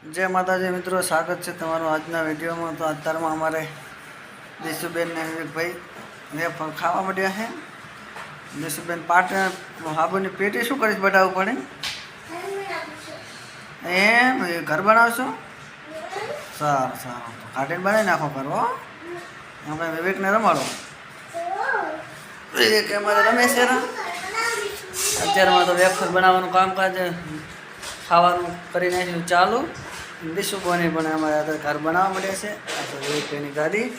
જય માતાજી મિત્રો, સ્વાગત છે તમારું આજના વિડીયોમાં. તો અત્યારમાં અમારે દેશુબેન ને વિવેકભાઈ વેફર ખાવા મળ્યા છે. દેશુબેન પાટ હાબુની પેટી શું કરીશ બટાવવું પડે? એમ ઘર બનાવશો? સારું સારું. કાઢીને બનાવી નાખો કરો આપણે વિવેકને રમાડો. વિવેક અમારે રમે છે અત્યારમાં તો વેફર બનાવવાનું કામકાજ, ખાવાનું કરી નાખ્યું, ચાલુ. દિશુબોને પણ અમારે આધાર ઘર બનાવવા મળે છે. એની ગાડી.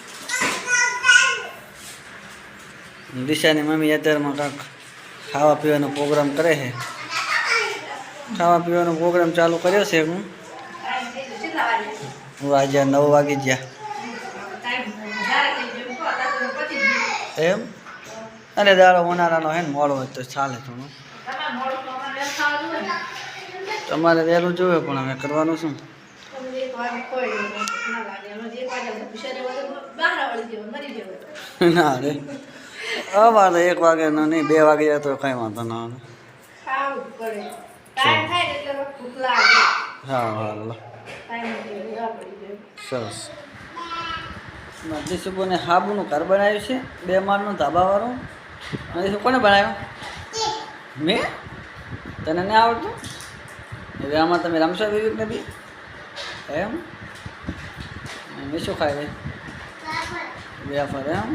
દિશાની મમ્મી અત્યારમાં કાંક ખાવા પીવાનો પ્રોગ્રામ કરે છે. ખાવા પીવાનો પ્રોગ્રામ ચાલુ કર્યો છે હું હું આજે નવ વાગી ગયા. એમ? અને દાડો ઉનાળાનો હે ને મોડો હોય તો ચાલે થોડું. તમારે વહેલું જોવે પણ અમે કરવાનું શું? ના રે. અમારે એક વાગે નો નહીં બે વાગે જાય તો કઈ વાંધો ના આવે. હા હા લો સરસ. મધ્યસુબોને હાબુનું ઘર બનાવ્યું છે બે માળનું ધાબાવાળું. અને શું કોને બનાવ્યું? મેં. તને નહીં આવડતું? હવે આમાં તમે રમશો વિવેકને બી? એમ મેં શું ખાય વેફર એમ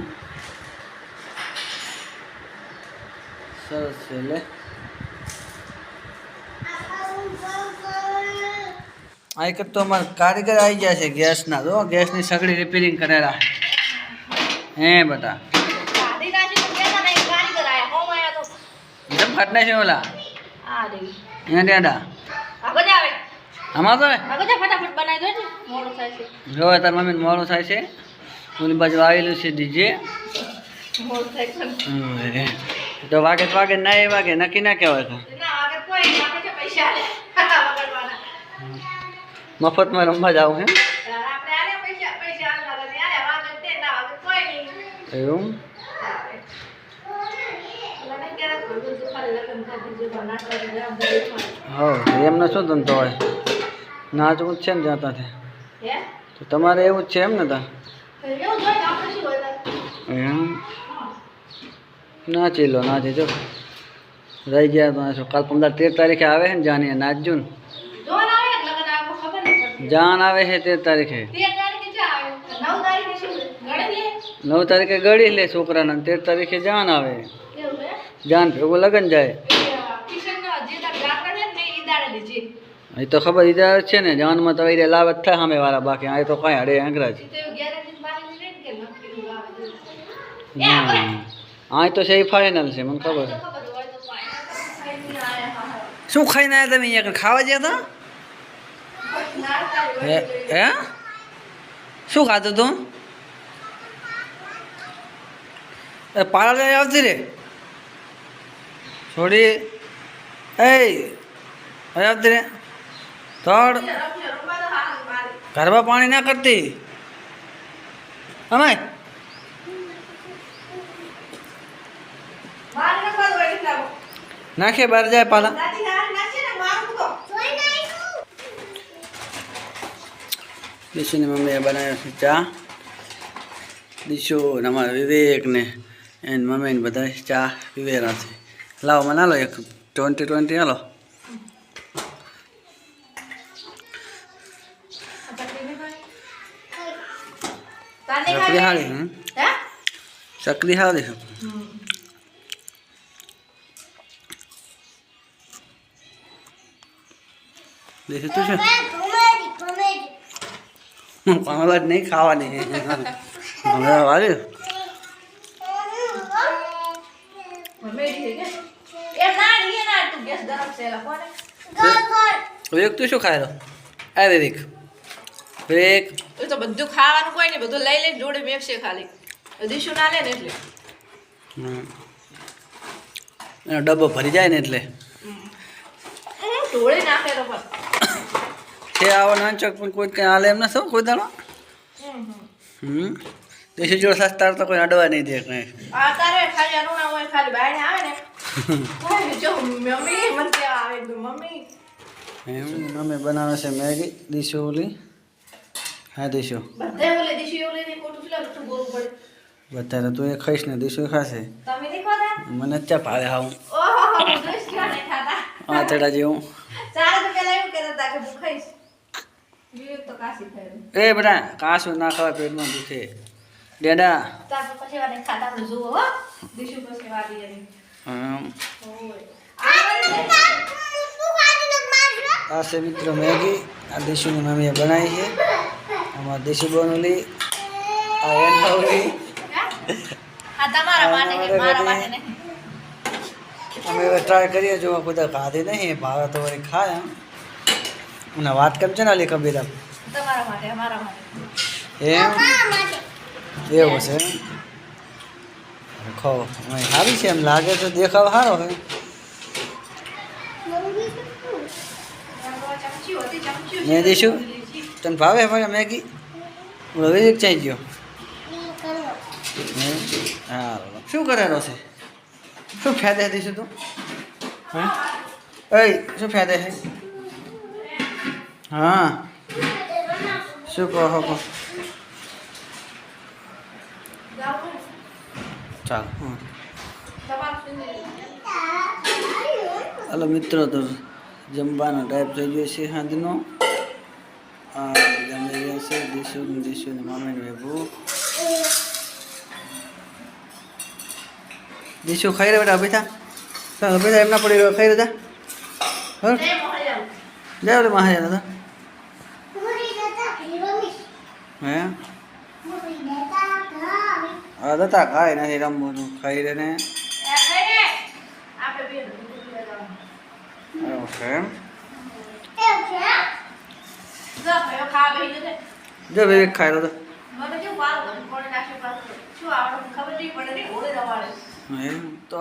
સરસ છે લે આ એક તો અમારે કારીગર આવી ગયા છે ગેસના. તો ગેસની સગડી રિપેરિંગ કરેલા. હે બધા જમ ફાટના છે ઓલા? અહીંયા ડેડા? આમાં તો જો તાર મમ્મી મોડું થાય છે. ઓલી બાજુ આવેલું છે ડીજે. તો વાગે વાગે ના એ વાગે નક્કી ના કહેવાય તો. મફતમાં રમવા જાવ હે? એવું? હા એમને શું ધંધો હોય? નાચવું જ છે ને ત્યાં ત્યાંથી તો તમારે એવું જ છે એમ ને ત્યાં નાચી લો નાચી જો રહી ગયા તો નાચો કાલ પંદર તેર તારીખે આવે છે ને જાની. નાચજો ને જાન આવે છે તેર તારીખે. નવ તારીખે ગળી લે છોકરાના તેર તારીખે જાન આવે. જાન ભેગું લગન જાય. એ તો ખબર ઈજા છે ને જાનમાં તો એ લાવત થાય સામે વાળા બાકી આ તો કાંઈ હડે અંગ્રેજ. આ તો છે ફાઇનલ છે મને ખબર. છે શું ખાઈને આવ્યા તમે અહીંયા ખાવા ગયા હતા હે હે? શું ખાધું તું? એ પાળા આવતી રે? છોડી. એ આવતી રે. થોડ ઘરમાં પાણી ના કરતી? અમે નાખે બહાર જાય પાલા. દિશુની મમ્મીએ બનાવ્યો છે ચા. દિશુ અમારા વિવેક ને મમ્મીને મમ્મી ને બધા ચા પીવેરા છે. લાવો મને હાલો એક ટ્વેન્ટી ટ્વેન્ટી હાલો. ચકરી હારી હમ ચકરી હારી છે દેખી તું છે પામલા નહીં ખાવાની હવે વાળી વિવેક તું શું ખાય વિવેક એ તો બધું ખાવાનું કોઈ નહીં બધું લઈ લઈને જોડે મેકશે ખાલી. દીશું ના લે ને એટલે. એનો ડબ્બો ભરી જાય ને એટલે. ઢોળી નાખેલો પણ. છે આવો નાનચોક પણ કોઈ કંઈ હાલે એમ નથી કોઈ દાડો? હમ દેશી જોડ સસ્તાર તો કોઈ અડવા નહીં દે કંઈ. અત્યારે ખાલી અરુણા હોય ખાલી બાયણે આવે ને. મમ્મી મને આવે મમ્મી. એમ અમે બનાવે છે મેગી દીશો ઓલી. હા દેશો. લાગે? તું એ ખાઈશ ને દીશો ખાશે. તમે નહીં ખાતા? મને ચા ભાવે હા હું ઓહો, હું જોઈશ ક્યાં નહીં ખાતા. આંતડા જેવું. ચાર તો પેલા એવું કહેતા કે હું ખાઈશ. વિવેક તો કાશી ખાય. એ બેટા કાસું ના ખાવા પેટમાં દુખે ડેડા. આ સે આ છે મિત્રો મેગી. આ દેશુની મમ્મીએ બનાવી છે. આમાં દેશી બોનલી આ એના ઓલી આ તમારા માટે છે, મારા માટે નહીં. અમે હવે ટ્રાય કરીએ જો બધા ખાધી નહીં ભાવે તો વળી ખાય એમ. અને વાત કેમ છે ને અલી કબીર આમ? તમારા માટે અમારા માટે એમ એવું છે એમ? ખો અહીં સારી છે એમ લાગે તો દેખાવ સારો છે ચમચી હતી, ચમચી ને દીશું તને ભાવે ભાઈ મેગી હવે એક ચાઈ ગયો હમ? હા શું કરેલો છે શું ફાયદે દઈશું તું હા એ શું ફાયદે છે હા શું કહો કહો ચાલો હા હાલો મિત્રો તો જમવાનો ટાઈપ થઈ ગયો છે સાંજનો આ જમી રહ્યા છે દીશુ દીશુ ને મામી ને ભૂખ દીશુ ખાઈ રહ્યા બેટા અભિતા ચાલ અભિતા એમના પડી રહ્યો ખાઈ રહ્યા હા. જાય ઓલે મહારાજ હતા હે? હા દાદા ખાય નથી રમવું તું ખાઈ રહે ને. ઓકે. જો વિવેક ખાઈ રહ્યો તો.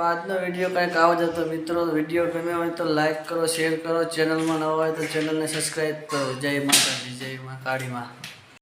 આજનો વીડિયો કંઈક આવો જ હતો મિત્રો વીડિયો ગમ્યો હોય તો લાઈક કરો શેર કરો. ચેનલમાં નવા હોય તો ચેનલને સબસ્ક્રાઈબ કરો. જય માતાજી જય મા કાળી માં.